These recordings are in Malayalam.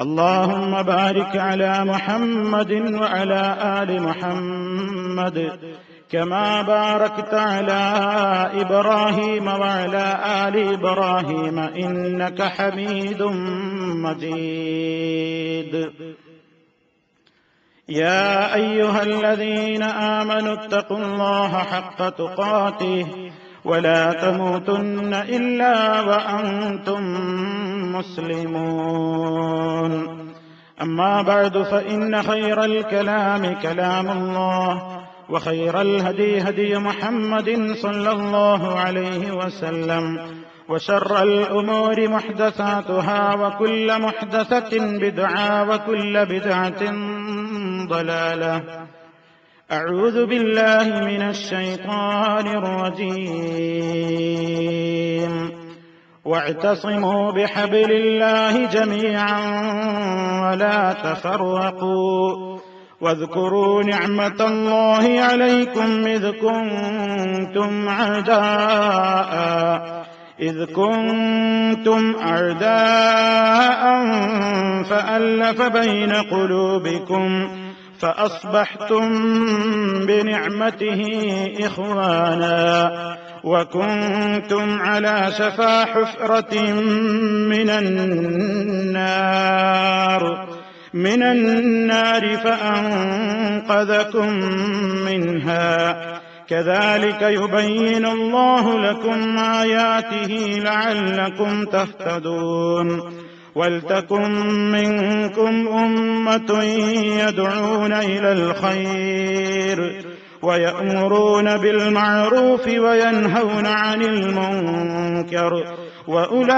اللهم بارك على محمد وعلى آل محمد كما باركت على إبراهيم وعلى آل إبراهيم إنك حميد مجيد. يا أيها الذين آمنوا اتقوا الله حق تقاته ولا تموتن إلا وأنتم مسلمون. أما بعد فإن خير الكلام كلام الله وخير الهدي هدي محمد صلى الله عليه وسلم وشر الأمور محدثاتها وكل محدثة بدعة وكل بدعة ضلالة. أعوذ بالله من الشيطان الرجيم. واعتصموا بحبل الله جميعا ولا تفرقوا. واذكروا نعمة الله عليكم إذ كنتم أعداء. إذ كنتم أعداء فألف بين قلوبكم. فأصبحتم بنعمته إخوانا وكنتم على شفا حفرة من النار من النار فأنقذكم منها كذلك يبين الله لكم آياته لعلكم تهتدون ولتكن منكم أمة يدعون إلى الخير ويأمرون بالمعروف وينهون عن المنكر وأولئك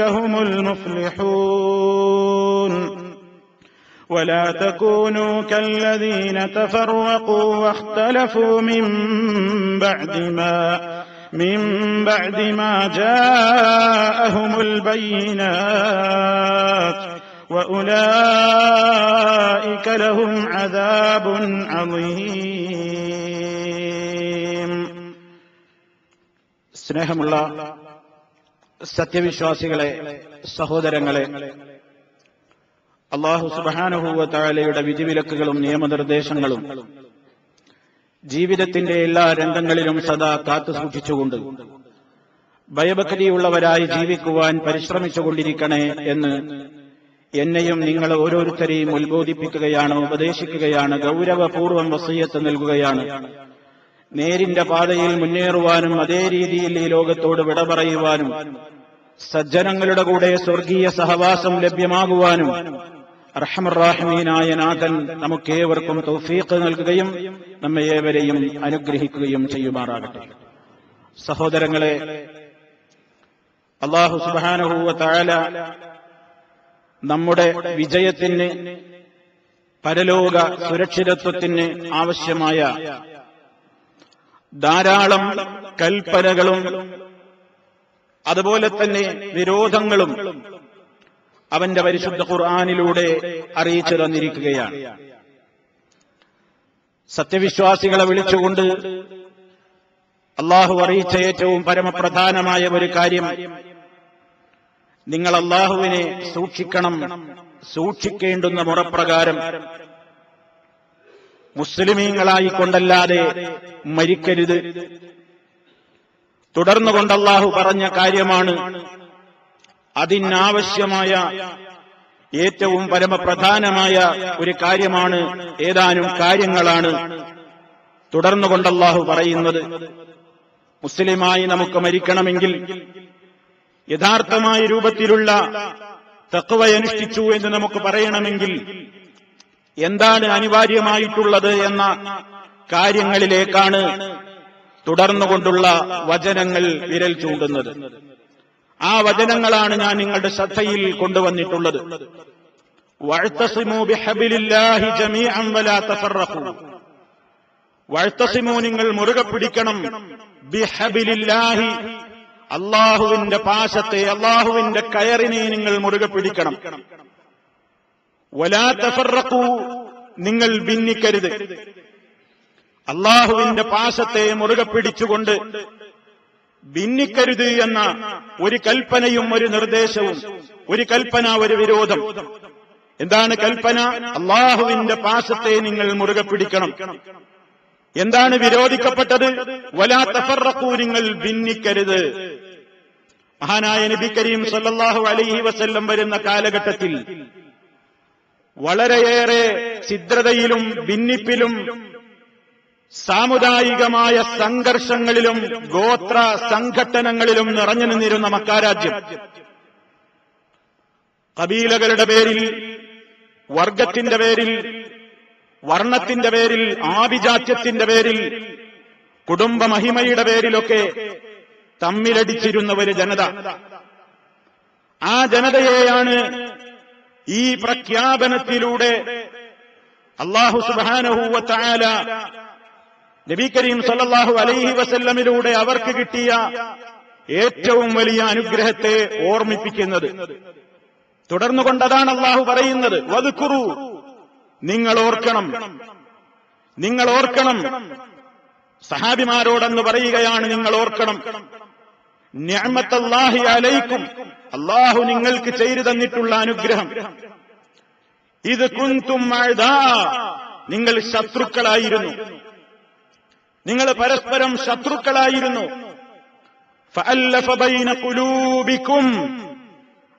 هم المفلحون. ولا تكونوا كالذين تفرقوا واختلفوا من بعد ما من بعد ما جاءهم البينات وأولئك لهم عذاب عظيم സ്നേഹമുള്ള സത്യവിശ്വാസികളെ സഹോദരങ്ങളെ അള്ളാഹു സുബാനുഭൂവ താലയുടെ വിധിവിലക്കുകളും നിയമനിർദ്ദേശങ്ങളും ജീവിതത്തിന്റെ എല്ലാ രംഗങ്ങളിലും സദാ കാത്തു സൂക്ഷിച്ചുകൊണ്ട് ഭയഭക്തിയുള്ളവരായി ജീവിക്കുവാൻ പരിശ്രമിച്ചുകൊണ്ടിരിക്കണേ എന്ന് എന്നെയും നിങ്ങൾ ഓരോരുത്തരെയും ഉത്ബോധിപ്പിക്കുകയാണ് ഉപദേശിക്കുകയാണ് ഗൗരവപൂർവം വസീയത്ത് നൽകുകയാണ്. നേരിന്റെ പാതയിൽ മുന്നേറുവാനും അതേ രീതിയിൽ ഈ ലോകത്തോട് വിട പറയുവാനും സജ്ജനങ്ങളുടെ കൂടെ സ്വർഗീയ സഹവാസം ലഭ്യമാകുവാനും അർഹമറാഹിമീനായ നാഥൻ നമുക്കേവർക്കും തൗഫീഖ് നൽകുകയും നമ്മെ ഏവരെയും അനുഗ്രഹിക്കുകയും ചെയ്യുമാറാകട്ടെ. സഹോദരങ്ങളെ അള്ളാഹു സുബാനഹൂവ താല നമ്മുടെ വിജയത്തിന് പരലോക സുരക്ഷിതത്വത്തിന് ആവശ്യമായ ധാരാളം കൽപ്പനകളും അതുപോലെ തന്നെ വിരോധങ്ങളും അവന്റെ പരിശുദ്ധ ഖുർആാനിലൂടെ അറിയിച്ചു തന്നിരിക്കുകയാണ്. സത്യവിശ്വാസികളെ വിളിച്ചുകൊണ്ട് അള്ളാഹു അറിയിച്ച ഏറ്റവും പരമപ്രധാനമായ ഒരു കാര്യം നിങ്ങൾ അള്ളാഹുവിനെ സൂക്ഷിക്കണം സൂക്ഷിക്കേണ്ടുന്ന മുറപ്രകാരം മുസ്ലിമീങ്ങളായിക്കൊണ്ടല്ലാതെ മരിക്കരുത്. തുടർന്നുകൊണ്ട് അള്ളാഹു പറഞ്ഞ കാര്യമാണ് അതിനാവശ്യമായ ഏറ്റവും പരമപ്രധാനമായ ഒരു കാര്യമാണ് ഏതാനും കാര്യങ്ങളാണ് തുടർന്നുകൊണ്ട് അള്ളാഹു പറയുന്നത്. മുസ്ലിമായി നമുക്ക് മരിക്കണമെങ്കിൽ യഥാർത്ഥമായ രൂപത്തിലുള്ള തക്കവയനുഷ്ഠിച്ചു എന്ന് നമുക്ക് പറയണമെങ്കിൽ എന്താണ് അനിവാര്യമായിട്ടുള്ളത് എന്ന കാര്യങ്ങളിലേക്കാണ് തുടർന്നുകൊണ്ടുള്ള വചനങ്ങൾ വിരൽ ചൂണ്ടുന്നത്. ആ വചനങ്ങളാണ് ഞാൻ നിങ്ങളുടെ ശ്രദ്ധയിൽ കൊണ്ടുവന്നിട്ടുള്ളത്. വഴുത്തസിമോ നിങ്ങൾ മുറുകെ പിടിക്കണം. ബിഹബിലില്ലാഹി അള്ളാഹുവിന്റെ പാശത്തെ അള്ളാഹുവിന്റെ കയറിനെ നിങ്ങൾ മുറുകെ പിടിക്കണം. വലാ തഫറഖു നിങ്ങൾ ഭിന്നിക്കരുത്. അള്ളാഹുവിന്റെ പാശത്തെ മുറുകെ പിടിച്ചുകൊണ്ട് ഭിന്നിക്കരുത് എന്ന ഒരു കൽപ്പനയും ഒരു നിർദ്ദേശവും ഒരു കൽപ്പന ഒരു വിരോധം. എന്താണ് കൽപ്പന? അള്ളാഹുവിന്റെ പാശത്തെ നിങ്ങൾ മുറുകെ പിടിക്കണം. എന്താണ് വിരോധിക്കപ്പെട്ടത്? വലാ തഫറഖൂ നിങ്ങൾ ഭിന്നിക്കരുത്. മഹാനായ നബി കരീം സല്ലാഹു അലൈഹി വസല്ലം വരുന്ന കാലഘട്ടത്തിൽ വളരെയേറെ ഛിദ്രതയിലും ഭിന്നിപ്പിലും സാമുദായികമായ സംഘർഷങ്ങളിലും ഗോത്ര സംഘട്ടനങ്ങളിലും നിറഞ്ഞു നിന്നിരുന്ന മക്കാരാജ്യം. കബീലകളുടെ പേരിൽ വർഗത്തിന്റെ പേരിൽ വർണത്തിന്റെ പേരിൽ ആഭിജാത്യത്തിന്റെ പേരിൽ കുടുംബമഹിമയുടെ പേരിലൊക്കെ തമ്മിലടിച്ചിരുന്ന ഒരു ജനത. ആ ജനതയെയാണ് ഈ പ്രഖ്യാപനത്തിലൂടെ അള്ളാഹു സുബാനഹൂവത്തായാല നബി കരീം സല്ലാഹു അലൈഹി വസല്ലമിലൂടെ അവർക്ക് കിട്ടിയ ഏറ്റവും വലിയ അനുഗ്രഹത്തെ ഓർമ്മിപ്പിക്കുന്നത്. തുടർന്നുകൊണ്ടതാണ് അള്ളാഹു പറയുന്നത് വതുക്കുറു നിങ്ങൾ ഓർക്കണം നിങ്ങൾ ഓർക്കണം സഹാബിമാരോടെന്ന് പറയുകയാണ് നിങ്ങൾ ഓർക്കണം. ഞാമത്തല്ലാഹി അലൈക്കും അള്ളാഹു നിങ്ങൾക്ക് ചെയ്തു തന്നിട്ടുള്ള അനുഗ്രഹം. ഇത് കുന്തും നിങ്ങൾ ശത്രുക്കളായിരുന്നു. നിങ്ങൾ പരസ്പരം ശത്രുക്കളായിരുന്നു.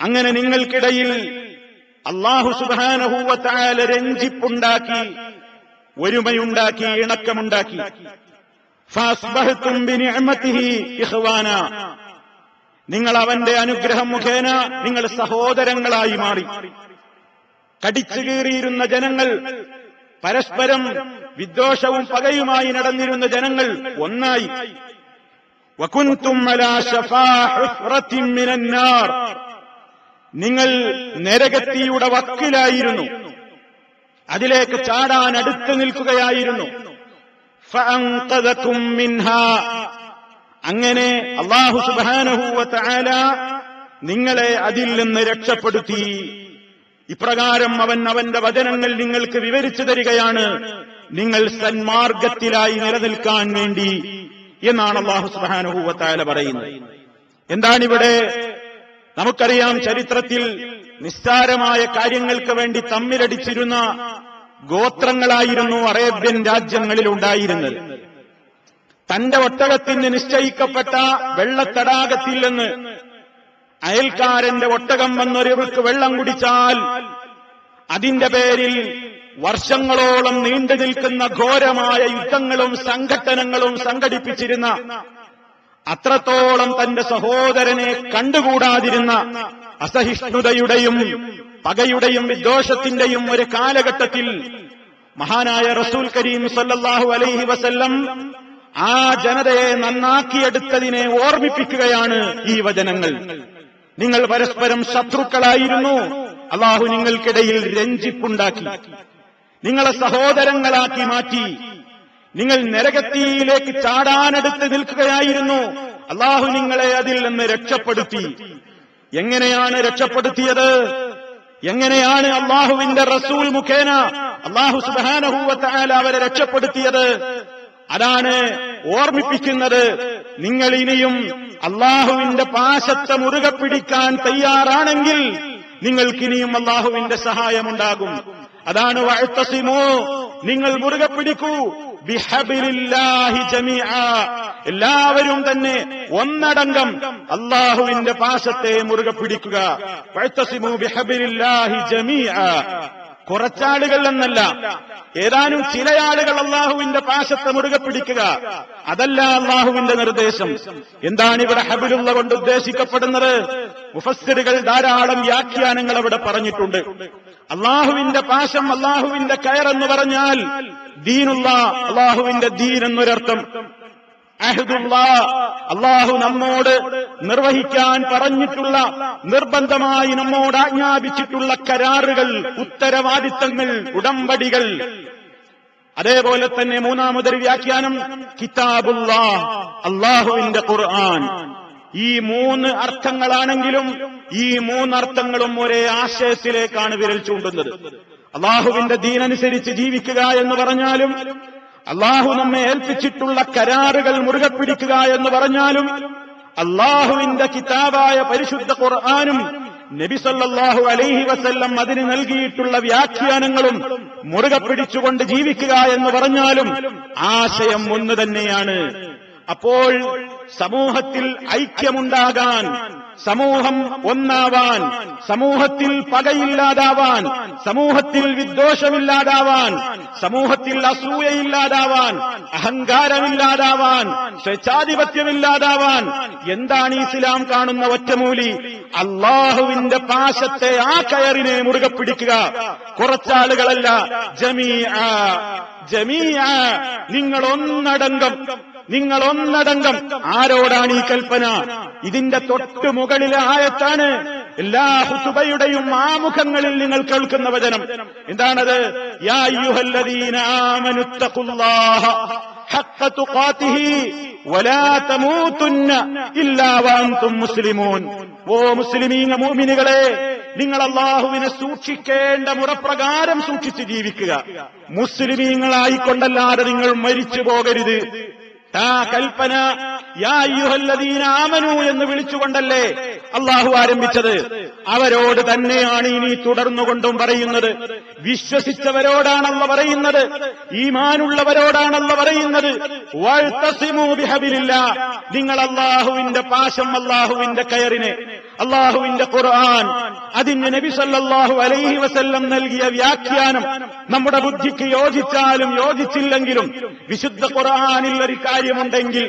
അങ്ങനെ നിങ്ങൾക്കിടയിൽ അള്ളാഹു സുബാനഹൂവത്തായാല രഞ്ജിപ്പുണ്ടാക്കി ഒരുമയുണ്ടാക്കി ഇണക്കമുണ്ടാക്കി. നിങ്ങൾ അവന്റെ അനുഗ്രഹം മുഖേന നിങ്ങൾ സഹോദരങ്ങളായി മാറി. കടിച്ചു കീറിയിരുന്ന ജനങ്ങൾ പരസ്പരം വിദ്വേഷവും പകയുമായി നടന്നിരുന്ന ജനങ്ങൾ ഒന്നായി. നിങ്ങൾ നരകത്തിയുടെ വക്കിലായിരുന്നു. അതിലേക്ക് ചാടാൻ അടുത്ത് നിൽക്കുകയായിരുന്നു. അങ്ങനെ അള്ളാഹു സുബാനഹൂവത്തായാല നിങ്ങളെ അതിൽ നിന്ന് രക്ഷപ്പെടുത്തി. ഇപ്രകാരം അവൻ അവന്റെ വചനങ്ങൾ നിങ്ങൾക്ക് വിവരിച്ചു തരികയാണ്. നിങ്ങൾ സന്മാർഗത്തിലായി നിലനിൽക്കാൻ വേണ്ടി എന്നാണ് അള്ളാഹു സുബാനുഭൂവത്തായ പറയുന്നത്. എന്താണിവിടെ? നമുക്കറിയാം ചരിത്രത്തിൽ നിസ്സാരമായ കാര്യങ്ങൾക്ക് വേണ്ടി തമ്മിലടിച്ചിരുന്ന ഗോത്രങ്ങളായിരുന്നു അറേബ്യൻ രാജ്യങ്ങളിൽ ഉണ്ടായിരുന്നത്. തന്റെ ഒട്ടകത്തിന് നിശ്ചയിക്കപ്പെട്ട വെള്ളത്തടാകത്തിൽ നിന്ന് അയൽക്കാരന്റെ ഒട്ടകം വന്നൊരുവർക്ക് വെള്ളം കുടിച്ചാൽ അതിന്റെ പേരിൽ വർഷങ്ങളോളം നീണ്ടു നിൽക്കുന്ന ഘോരമായ യുദ്ധങ്ങളും സംഘട്ടനങ്ങളും സംഘടിപ്പിച്ചിരുന്ന അത്രത്തോളം തന്റെ സഹോദരനെ കണ്ടുകൂടാതിരുന്ന അസഹിഷ്ണുതയുടെയും പകയുടെയും വിദ്വേഷത്തിന്റെയും ഒരു കാലഘട്ടത്തിൽ മഹാനായ റസൂൽ കരീം സല്ലാഹു അലൈഹി വസല്ലം ആ ജനതയെ നന്നാക്കിയെടുത്തതിനെ ഓർമ്മിപ്പിക്കുകയാണ് ഈ വചനങ്ങൾ. നിങ്ങൾ പരസ്പരം ശത്രുക്കളായിരുന്നു. അള്ളാഹു നിങ്ങൾക്കിടയിൽ രഞ്ജിപ്പുണ്ടാക്കി. നിങ്ങളെ സഹോദരങ്ങളാക്കി മാറ്റി. നിങ്ങൾ നരകത്തിയിലേക്ക് ചാടാനെടുത്ത് നിൽക്കുകയായിരുന്നു. അള്ളാഹു നിങ്ങളെ അതിൽ നിന്ന് രക്ഷപ്പെടുത്തി. എങ്ങനെയാണ് രക്ഷപ്പെടുത്തിയത്? എങ്ങനെയാണ് അള്ളാഹുവിന്റെ റസൂൽ മുഖേന അള്ളാഹു സുബാനഹൂവത്തായാല അവരെ രക്ഷപ്പെടുത്തിയത്? അതാണ് ഓർമ്മിപ്പിക്കുന്നത്. നിങ്ങൾ ഇനിയും അള്ളാഹുവിന്റെ പാശത്തെ മുറുകെ പിടിക്കാൻ തയ്യാറാണെങ്കിൽ നിങ്ങൾക്കിനിയും അള്ളാഹുവിന്റെ സഹായമുണ്ടാകും. അതാണ് വഴുത്തസിമോ നിങ്ങൾ മുറുകെ പിടിക്കൂ. എല്ലാവരും തന്നെ ഒന്നടങ്കം അള്ളാഹുവിന്റെ പാശത്തെ മുറുകെ പിടിക്കുക. കുറച്ചാളുകൾ എന്നല്ല ഏതാനും ചില ആളുകൾ അള്ളാഹുവിന്റെ പാശത്തെ മുറുകെ പിടിക്കുക. അതല്ല അള്ളാഹുവിന്റെ നിർദ്ദേശം. എന്താണ് ഇവിടെ ഹബിലുള്ള കൊണ്ട് ഉദ്ദേശിക്കപ്പെടുന്നത്? മുഫസ്സിറുകൾ ധാരാളം വ്യാഖ്യാനങ്ങൾ അവിടെ പറഞ്ഞിട്ടുണ്ട്. അള്ളാഹുവിന്റെ പാശം അള്ളാഹുവിന്റെ കയറെന്ന് പറഞ്ഞാൽ ദീനുള്ള അള്ളാഹുവിന്റെ ദീൻ എന്നൊരർത്ഥം അള്ളാഹു നമ്മോട് നിർവഹിക്കാൻ പറഞ്ഞിട്ടുള്ള നിർബന്ധമായി നമ്മോട് ആജ്ഞാപിച്ചിട്ടുള്ള കരാറുകൾ ഉത്തരവാദിത്തങ്ങൾ ഉടമ്പടികൾ. അതേപോലെ തന്നെ മൂന്നാമതൊരു വ്യാഖ്യാനം കിതാബുള്ള അള്ളാഹുവിന്റെ ഖുർആൻ. ഈ മൂന്ന് അർത്ഥങ്ങളാണെങ്കിലും ഈ മൂന്നർത്ഥങ്ങളും ഒരേ ആശയത്തിലേക്കാണ് വിരൽ ചൂണ്ടുന്നത്. അള്ളാഹുവിന്റെ ദീനനുസരിച്ച് ജീവിക്കുക എന്ന് പറഞ്ഞാലും അള്ളാഹു നമ്മെ ഏൽപ്പിച്ചിട്ടുള്ള കരാറുകൾ മുറുകെ പിടിക്കുക എന്ന് പറഞ്ഞാലും അള്ളാഹുവിന്റെ കിതാബായ പരിശുദ്ധ ഖുർആാനും നബിസല്ലാഹു അലൈഹി വസല്ലം അതിന് നൽകിയിട്ടുള്ള വ്യാഖ്യാനങ്ങളും മുറുകെ പിടിച്ചുകൊണ്ട് ജീവിക്കുക എന്ന് പറഞ്ഞാലും ആശയം ഒന്ന് തന്നെയാണ്. അപ്പോൾ സമൂഹത്തിൽ ഐക്യമുണ്ടാകാൻ സമൂഹം ഒന്നാവാൻ സമൂഹത്തിൽ പകയില്ലാതാവാൻ സമൂഹത്തിൽ വിദ്വേഷമില്ലാതാവാൻ സമൂഹത്തിൽ അസൂയയില്ലാതാവാൻ അഹങ്കാരമില്ലാതാവാൻ സ്വേച്ഛാധിപത്യമില്ലാതാവാൻ എന്താണ് ഇസ്ലാം കാണുന്ന ഒറ്റമൂലി? അള്ളാഹുവിന്റെ പാശത്തെ ആ കയറിനെ മുറുകെ പിടിക്കുക. കുറച്ചാളുകളല്ല ജമീ ജമീ നിങ്ങൾ ഒന്നടങ്കം നിങ്ങൾ ഒന്നടങ്കം ആരോടാണ് ഈ കൽപ്പന? ഇതിന്റെ തൊട്ടു മുകളിലെ ആയത്താണ് എല്ലാ ഹുസുബയുടെയും ആമുഖങ്ങളിൽ നിങ്ങൾ കേൾക്കുന്ന വചനം. എന്താണത്? മുസ്ലിമൂൻ. ഓ മുസ്ലിമീങ്ങ മുഅ്മിനുകളെ നിങ്ങൾ അള്ളാഹുവിനെ സൂക്ഷിക്കേണ്ട മുറപ്രകാരം സൂക്ഷിച്ച് ജീവിക്കുക. മുസ്ലിമീങ്ങളായിക്കൊണ്ടല്ലാതെ നിങ്ങൾ മരിച്ചു പോകരുത്. ആ കൽപ്പന ആമനു എന്ന് വിളിച്ചുകൊണ്ടല്ലേ അള്ളാഹു ആരംഭിച്ചത്? അവരോട് തന്നെയാണ് ഇനി തുടർന്നുകൊണ്ടും പറയുന്നത്. വിശ്വസിച്ചവരോടാണല്ല പറയുന്നത്. ഈമാനുള്ളവരോടാണല്ല പറയുന്നത്. നിങ്ങൾ അള്ളാഹുവിന്റെ പാശം അള്ളാഹുവിന്റെ കയറിനെ അള്ളാഹുവിന്റെ ഖുർആൻ. അതിന് നബി സല്ലാഹു അലൈഹി വസല്ലം നൽകിയ വ്യാഖ്യാനം നമ്മുടെ ബുദ്ധിക്ക് യോജിച്ചാലും യോജിച്ചില്ലെങ്കിലും വിശുദ്ധ ഖുർആാനിൽ ഒരു കാര്യമുണ്ടെങ്കിൽ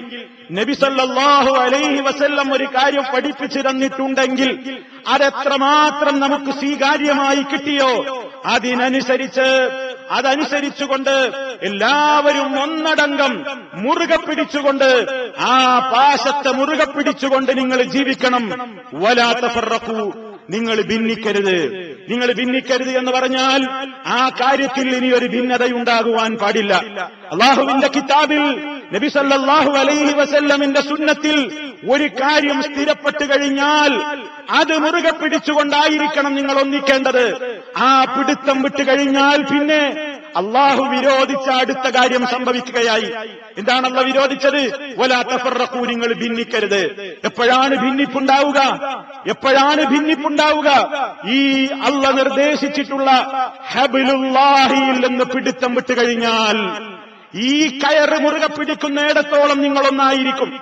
നബി സല്ലാഹു അലൈഹി വസല്ലം ഒരു കാര്യം പഠിപ്പിച്ചു തന്നിട്ടുണ്ടെങ്കിൽ അതെത്രമാത്രം നമുക്ക് സ്വീകാര്യമായി കിട്ടിയോ? അതിനനുസരിച്ച് അതനുസരിച്ചുകൊണ്ട് എല്ലാവരും ഒന്നടങ്കം മുറുകെ പിടിച്ചുകൊണ്ട് ആ പാശത്തെ മുറുകെ പിടിച്ചുകൊണ്ട് നിങ്ങൾ ജീവിക്കണം. വലാത്ത ഫറക്കൂ നിങ്ങൾ ഭിന്നിക്കരുത്. നിങ്ങൾ ഭിന്നിക്കരുത് എന്ന് പറഞ്ഞാൽ ആ കാര്യത്തിൽ ഇനി ഒരു ഭിന്നതയുണ്ടാകുവാൻ പാടില്ല. അള്ളാഹുവിന്റെ കിതാബിൽ നബി സല്ലല്ലാഹു അലൈഹി വസല്ലമിന്റെ സുന്നത്തിൽ ഒരു കാര്യം സ്ഥിരപ്പെട്ടു കഴിഞ്ഞാൽ അത് മുറുകെ പിടിച്ചുകൊണ്ടായിരിക്കണം നിങ്ങൾ ഒന്നിക്കേണ്ടത്. ആ പിടുത്തം വിട്ടു കഴിഞ്ഞാൽ പിന്നെ അള്ളാഹു വിരോധിച്ച അടുത്ത കാര്യം സംഭവിക്കുകയായി. എന്താണല്ല വിരോധിച്ചത്? വലാത്തഫറക്കൂ നിങ്ങൾ ഭിന്നിക്കരുത്. എപ്പോഴാണ് ഭിന്നിപ്പുണ്ടാവുക? എപ്പോഴാണ് ഭിന്നിപ്പുണ്ടാവുക? ഈ അള്ള നിർദ്ദേശിച്ചിട്ടുള്ള ഹബിലുല്ലാഹിയിൽ നിന്ന് പിടുത്തം വിട്ടു കഴിഞ്ഞാൽ ഈ കയറ് മുറുകെ പിടിക്കുന്നിടത്തോളം നിങ്ങളൊന്നായിരിക്കും.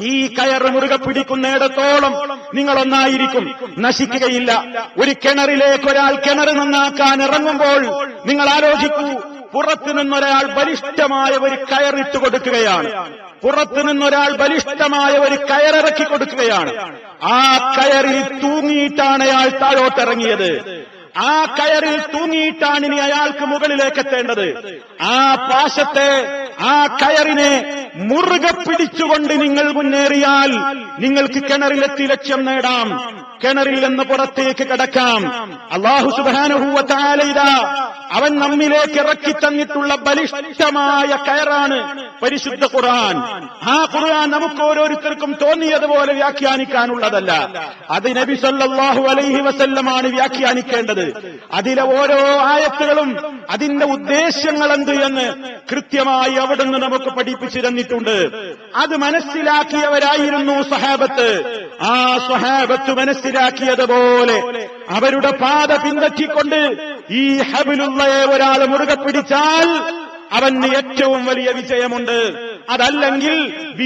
ഈ കയറ് മുറുകെ പിടിക്കുന്നിടത്തോളം നിങ്ങളൊന്നായിരിക്കും. നശിക്കുകയില്ല. ഒരു കിണറിലേക്ക് ഒരാൾ കിണർ നന്നാക്കാൻ ഇറങ്ങുമ്പോൾ നിങ്ങൾ ആലോചിക്കൂ പുറത്തു നിന്നൊരാൾ ബലിഷ്ഠമായ ഒരു കയറിട്ട് കൊടുക്കുകയാണ്. പുറത്തു നിന്നൊരാൾ ബലിഷ്ഠമായ ഒരു കയറിറക്കി കൊടുക്കുകയാണ്. ആ കയറിൽ തൂങ്ങിയിട്ടാണ് അയാൾ താഴോട്ടിറങ്ങിയത്. ആ കയറിൽ തൂങ്ങിയിട്ടാണ് ഇനി അയാൾക്ക് മുകളിലേക്ക് എത്തേണ്ടത്. ആ പാശത്തെ ആ കയറിനെ മുറുകെ പിടിച്ചുകൊണ്ട് നിങ്ങൾ മുന്നേറിയാൽ നിങ്ങൾക്ക് കിണറിലെത്തി ലക്ഷ്യം നേടാം. കിണറിൽ നിന്ന് പുറത്തേക്ക് കടക്കാം. അള്ളാഹു സുബാനുഭൂവത്താലയിത അവൻ നമ്മിലേക്ക് ഇറക്കി തന്നിട്ടുള്ള ബലിഷ്ഠമായ കയറാണ് പരിശുദ്ധ ഖുർആൻ. ആ ഖുർആൻ നമുക്ക് ഓരോരുത്തർക്കും തോന്നിയതുപോലെ വ്യാഖ്യാനിക്കാനുള്ളതല്ല. അത് നബി സല്ലാഹു അലൈഹി വസല്ലമാണ് വ്യാഖ്യാനിക്കേണ്ടത്. അതിലെ ഓരോ ആയത്തുകളും അതിന്റെ ഉദ്ദേശ്യങ്ങൾ എന്ത് എന്ന് കൃത്യമായി അവിടുന്ന് നമുക്ക് പഠിപ്പിച്ചു തന്നിട്ടുണ്ട് അത് മനസ്സിലാക്കിയവരായിരുന്നു സഹാബത്ത് ആ സഹാബത്ത് മനസ്സിലാക്കിയതുപോലെ അവരുടെ പാത പിന്തറ്റിക്കൊണ്ട് ഈ ഹബിലുള്ളയെ ഒരാൾ മുറുകെ പിടിച്ചാൽ അവന് ഏറ്റവും വലിയ വിജയമുണ്ട്. അതല്ലെങ്കിൽ